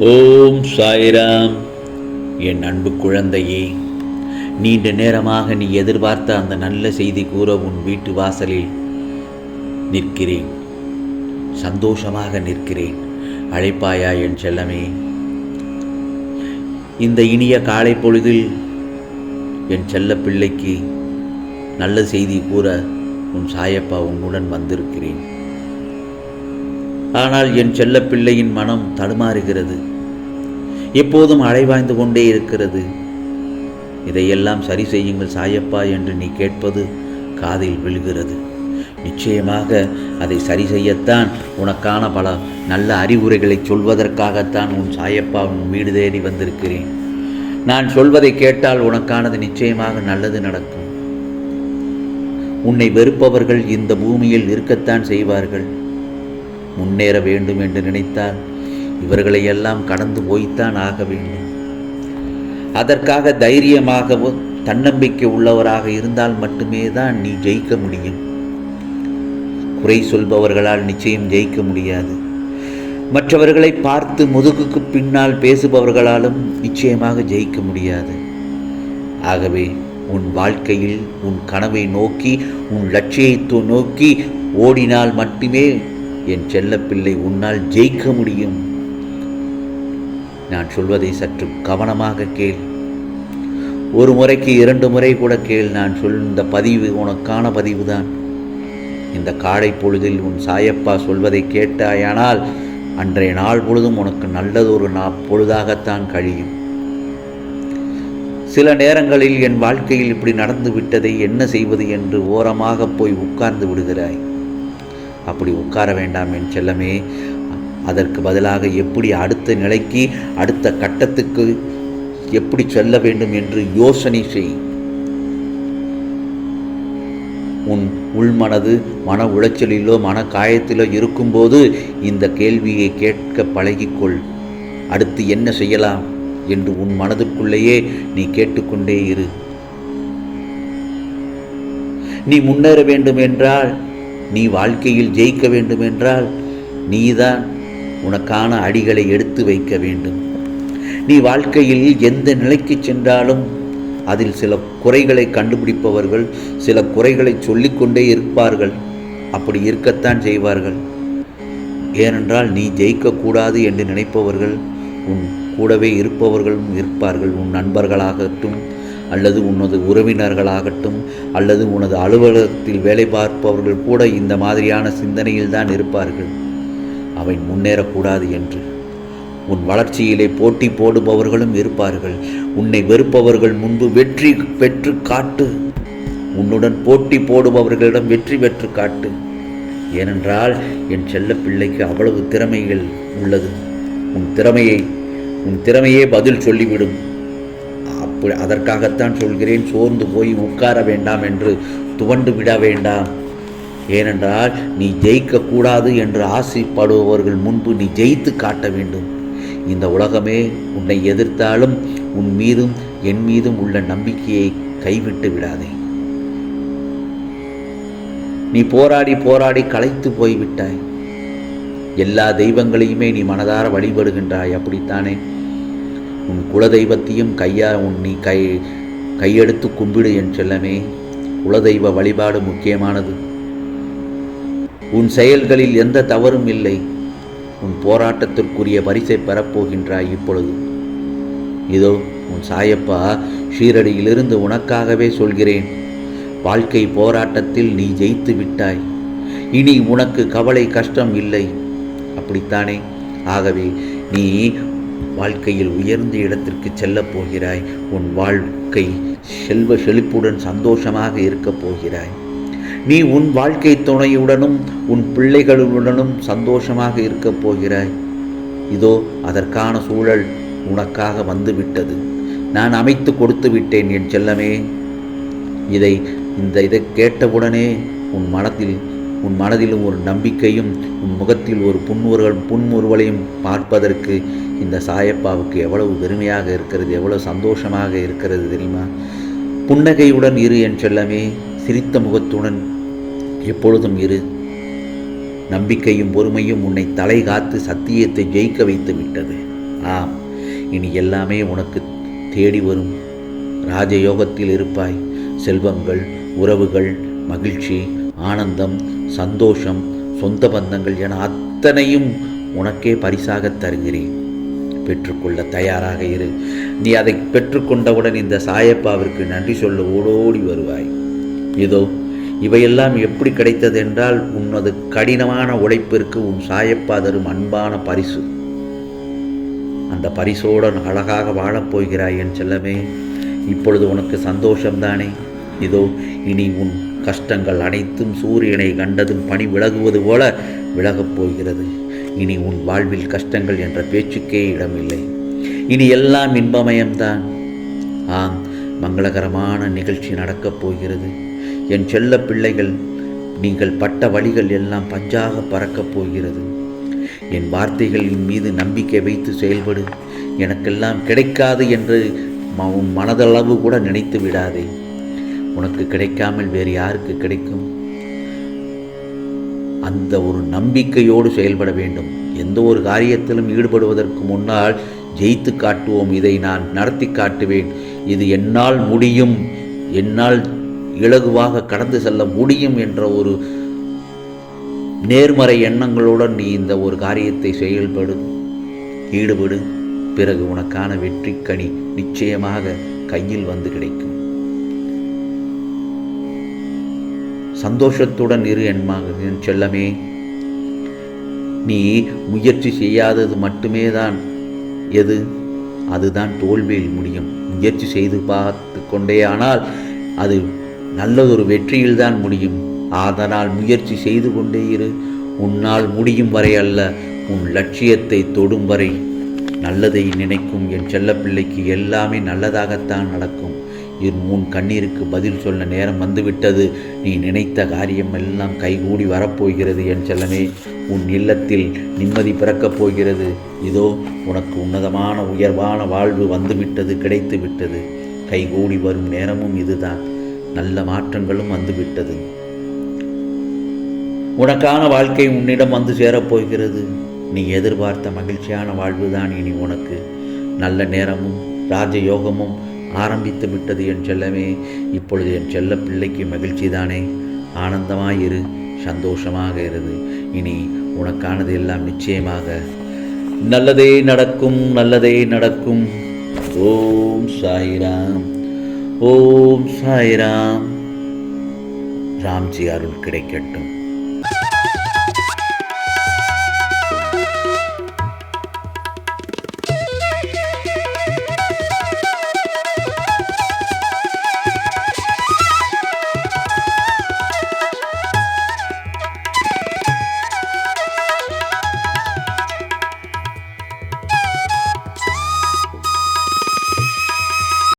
ஓம் சாய்ராம். என் அன்பு குழந்தையே நீண்ட நேரமாக நீ எதிர்பார்த்த அந்த நல்ல செய்தி கூற உன் வீட்டு வாசலில் நிற்கிறேன். சந்தோஷமாக நிற்கிறேன். அழைப்பாயா என் செல்லமே? இந்த இனிய காலை பொழுதில் என் செல்ல பிள்ளைக்கு நல்ல செய்தி கூற உன் சாயப்பா உன்னுடன் வந்திருக்கிறேன். ஆனால் என் செல்ல பிள்ளையின் மனம் தடுமாறுகிறது. எப்போதும் அலைவாய்ந்து கொண்டே இருக்கிறது. இதையெல்லாம் சரி செய்யுங்கள் சாயப்பா என்று நீ கேட்பது காதில் விழுகிறது. நிச்சயமாக அதை சரி செய்யத்தான் உனக்கான பல நல்ல அறிவுரைகளை சொல்வதற்காகத்தான் உன் சாயப்பா உன் வீடு தேடி வந்திருக்கிறேன். நான் சொல்வதை கேட்டால் உனக்கானது நிச்சயமாக நல்லது நடக்கும். உன்னை வெறுப்பவர்கள் இந்த பூமியில் இருக்கத்தான் செய்வார்கள். முன்னேற வேண்டும் என்று நினைத்தால் இவர்களையெல்லாம் கடந்து போய்த்தான் ஆக வேண்டும். அதற்காக தைரியமாகவும் தன்னம்பிக்கை உள்ளவராக இருந்தால் மட்டுமே தான் நீ ஜெயிக்க முடியும். குறை சொல்பவர்களால் நிச்சயம் ஜெயிக்க முடியாது. மற்றவர்களை பார்த்து முதுகுக்கு பின்னால் பேசுபவர்களாலும் நிச்சயமாக ஜெயிக்க முடியாது. ஆகவே உன் வாழ்க்கையில் உன் கனவை நோக்கி உன் லட்சியத்தை நோக்கி ஓடினால் மட்டுமே என் செல்லப்பிள்ளை உன்னால் ஜெயிக்க முடியும். நான் சொல்வதை சற்று கவனமாக கேள். ஒரு முறைக்கு இரண்டு முறை கூட கேள் நான் சொல் இந்த பதிவு உனக்கான பதிவுதான். இந்த காடை பொழுதில் உன் சாயப்பா சொல்வதை கேட்டாயானால் அன்றைய நாள் பொழுதும் உனக்கு நல்லதொரு நா பொழுதாகத்தான் கழியும். சில நேரங்களில் என் வாழ்க்கையில் இப்படி நடந்து விட்டதை என்ன செய்வது என்று ஓரமாக போய் உட்கார்ந்து விடுகிறாய். அப்படி உட்கார வேண்டாம் என் செல்லமே. அதற்கு பதிலாக எப்படி அடுத்த நிலைக்கு அடுத்த கட்டத்துக்கு எப்படி செல்ல வேண்டும் என்று யோசனை செய். உன் உள்மனது மன உளைச்சலிலோ மன காயத்திலோ இருக்கும்போது இந்த கேள்வியை கேட்க பழகிக்கொள். அடுத்து என்ன செய்யலாம் என்று உன் மனதுக்குள்ளேயே நீ கேட்டுக்கொண்டே இரு. நீ முன்னேற வேண்டும் என்றால் நீ வாழ்க்கையில் ஜெயிக்க வேண்டுமென்றால் நீதான் உனக்கான அடிகளை எடுத்து வைக்க வேண்டும். நீ வாழ்க்கையில் எந்த நிலைக்கு சென்றாலும் அதில் சில குறைகளை கண்டுபிடிப்பவர்கள் சில குறைகளை சொல்லிக்கொண்டே இருப்பார்கள். அப்படி இருக்கத்தான் செய்வார்கள். ஏனென்றால் நீ ஜெயிக்கக்கூடாது என்று நினைப்பவர்கள் உன் கூடவே இருப்பவர்களும் இருப்பார்கள். உன் நண்பர்களாகட்டும் அல்லது உனது உறவினர்களாகட்டும் அல்லது உனது அலுவலகத்தில் வேலை பார்ப்பவர்கள் கூட இந்த மாதிரியான சிந்தனையில் தான் இருப்பார்கள். அவை முன்னேறக்கூடாது என்று. உன் வளர்ச்சியிலே போட்டி போடுபவர்களும் இருப்பார்கள். உன்னை வெறுப்பவர்கள் முன்பு வெற்றி பெற்று காட்டு. உன்னுடன் போட்டி போடுபவர்களிடம் வெற்றி பெற்று காட்டு. ஏனென்றால் என் செல்ல பிள்ளைக்கு அவ்வளவு திறமைகள் உள்ளது. உன் திறமையை உன் திறமையே பதில் சொல்லிவிடும். அப்படி அதற்காகத்தான் சொல்கிறேன். சோர்ந்து போய் உட்கார வேண்டாம் என்று துவண்டு விட வேண்டாம். ஏனென்றால் நீ ஜெயிக்கக்கூடாது என்று ஆசைப்படுபவர்கள் முன்பு நீ ஜெயித்து காட்ட வேண்டும். இந்த உலகமே உன்னை எதிர்த்தாலும் உன் மீதும் என் மீதும் உள்ள நம்பிக்கையை கைவிட்டு விடாதே. நீ போராடி போராடி களைத்து போய்விட்டாய். எல்லா தெய்வங்களையுமே நீ மனதார வழிபடுகின்றாய். அப்படித்தானே? உன் குலதெய்வத்தையும் கையா உன் நீ கை கையெடுத்து கும்பிடு என் செல்லமே. குலதெய்வ வழிபாடு முக்கியமானது. உன் செயல்களில் எந்த தவறும் இல்லை. உன் போராட்டத்திற்குரிய பரிசை பெறப்போகின்றாய் இப்பொழுது. இதோ உன் சாயப்பா ஷீரடியிலிருந்து உனக்காகவே சொல்கிறேன். வாழ்க்கை போராட்டத்தில் நீ ஜெயித்து விட்டாய். இனி உனக்கு கவலை கஷ்டம் இல்லை. அப்படித்தானே? ஆகவே நீ வாழ்க்கையில் உயர்ந்த இடத்திற்கு செல்லப் போகிறாய். உன் வாழ்க்கை செல்வ செழிப்புடன் சந்தோஷமாக இருக்கப் போகிறாய். நீ உன் வாழ்க்கை துணையுடனும் உன் பிள்ளைகளுடனும் சந்தோஷமாக இருக்கப் போகிறாய். இதோ அதற்கான சூழல் உனக்காக வந்துவிட்டது. நான் அமைத்து கொடுத்து விட்டேன் என் செல்லமே. இதை இந்த இதை கேட்டவுடனே உன் மனத்தில் உன் மனதிலும் ஒரு நம்பிக்கையும் உன் முகத்தில் ஒரு புன்முறுவல் புன்முறுவலையும் பார்ப்பதற்கு இந்த சாயப்பாவுக்கு எவ்வளவு பெருமையாக இருக்கிறது எவ்வளவு சந்தோஷமாக இருக்கிறது தெரியுமா? புன்னகையுடன் இரு என் செல்லமே சிரித்த முகத்துடன் எப்பொழுதும் இரு. நம்பிக்கையும் பொறுமையும் உன்னை தலை காத்து சத்தியத்தை ஜெயிக்க வைத்து விட்டது. ஆம் இனி எல்லாமே உனக்கு தேடி வரும். ராஜயோகத்தில் இருப்பாய். செல்வங்கள் உறவுகள் மகிழ்ச்சி ஆனந்தம் சந்தோஷம் சொந்த பந்தங்கள் என அத்தனையும் உனக்கே பரிசாக தருகிறேன். பெற்றுக்கொள்ள தயாராக இரு. நீ அதை பெற்றுக்கொண்டவுடன் இந்த சாயப்பாவிற்கு நன்றி சொல்ல ஓடோடி வருவாய். இதோ இவையெல்லாம் எப்படி கிடைத்தது என்றால் உனது கடினமான உழைப்பிற்கு உன் சாயப்பா தரும் அன்பான பரிசு. அந்த பரிசோடன் அழகாக வாழப்போகிறாய் என் செல்லமே. இப்பொழுது உனக்கு சந்தோஷம்தானே? இதோ இனி உன் கஷ்டங்கள் அனைத்தும் சூரியனை கண்டதும் பனி விலகுவது போல விலகப் போகிறது. இனி உன் வாழ்வில் கஷ்டங்கள் என்ற பேச்சுக்கே இடமில்லை. இனி எல்லாம் இன்பமயம்தான். ஆம் மங்களகரமான நிகழ்ச்சி நடக்கப் போகிறது. என் செல்ல பிள்ளைகள் நீங்கள் பட்ட வழிகள் எல்லாம் பஞ்சாக பறக்கப் போகிறது. என் வார்த்தைகளின் மீது நம்பிக்கை வைத்து செயல்படு. எனக்கெல்லாம் கிடைக்காது என்று ம- உன் மனதளவு கூட நினைத்து விடாதே. உனக்கு கிடைக்காமல் வேறு யாருக்கு கிடைக்கும்? அந்த ஒரு நம்பிக்கையோடு செயல்பட வேண்டும். எந்த ஒரு காரியத்திலும் ஈடுபடுவதற்கு முன்னால் ஜெயித்து காட்டுவோம். இதை நான் நடத்தி காட்டுவேன். இது என்னால் முடியும். என்னால் இலகுவாக கடந்து செல்ல முடியும் என்ற ஒரு நேர்மறை எண்ணங்களுடன் நீ இந்த ஒரு காரியத்தை செயல்படு ஈடுபடு. பிறகு உனக்கான வெற்றி கனி நிச்சயமாக கையில் வந்து கிடைக்கும். சந்தோஷத்துடன் இரு என் மகன் என் செல்லமே. நீ முயற்சி செய்யாதது மட்டுமே தான் எது? அதுதான் தோல்வியில் முடியும். முயற்சி செய்து பார்த்து கொண்டே ஆனால் அது நல்லதொரு வெற்றியில்தான் முடியும். அதனால் முயற்சி செய்து கொண்டே இரு. உன்னால் முடியும் வரை அல்ல உன் லட்சியத்தை தொடும் வரை. நல்லதை நினைக்கும் என் செல்லப்பிள்ளைக்கு எல்லாமே நல்லதாகத்தான் நடக்கும். என் உன் கண்ணீருக்கு பதில் சொல்ல நேரம் வந்துவிட்டது. நீ நினைத்த காரியம் எல்லாம் கைகூடி வரப்போகிறது என் செல்லமே உன் இல்லத்தில் நிம்மதி பிறக்கப் போகிறது. இதோ உனக்கு உன்னதமான உயர்வான வாழ்வு வந்துவிட்டது கிடைத்து விட்டது கைகூடி வரும் நேரமும் இதுதான். நல்ல மாற்றங்களும் வந்துவிட்டது. உனக்கான வாழ்க்கை உன்னிடம் வந்து சேரப்போகிறது. நீ எதிர்பார்த்த மகிழ்ச்சியான வாழ்வுதான் இனி உனக்கு. நல்ல நேரமும் ராஜயோகமும் ஆரம்பித்து விட்டது என் செல்லமே. இப்பொழுது என் செல்ல பிள்ளைக்கு மகிழ்ச்சி தானே ஆனந்தமாயிரு சந்தோஷமாக இருது இனி உனக்கானது எல்லாம் நிச்சயமாக. நல்லதே நடக்கும் நல்லதே நடக்கும். ஓம் சாய்ராம் ஓம் சாய்ராம். ராம்ஜி அருள் கிடைக்கட்டும்.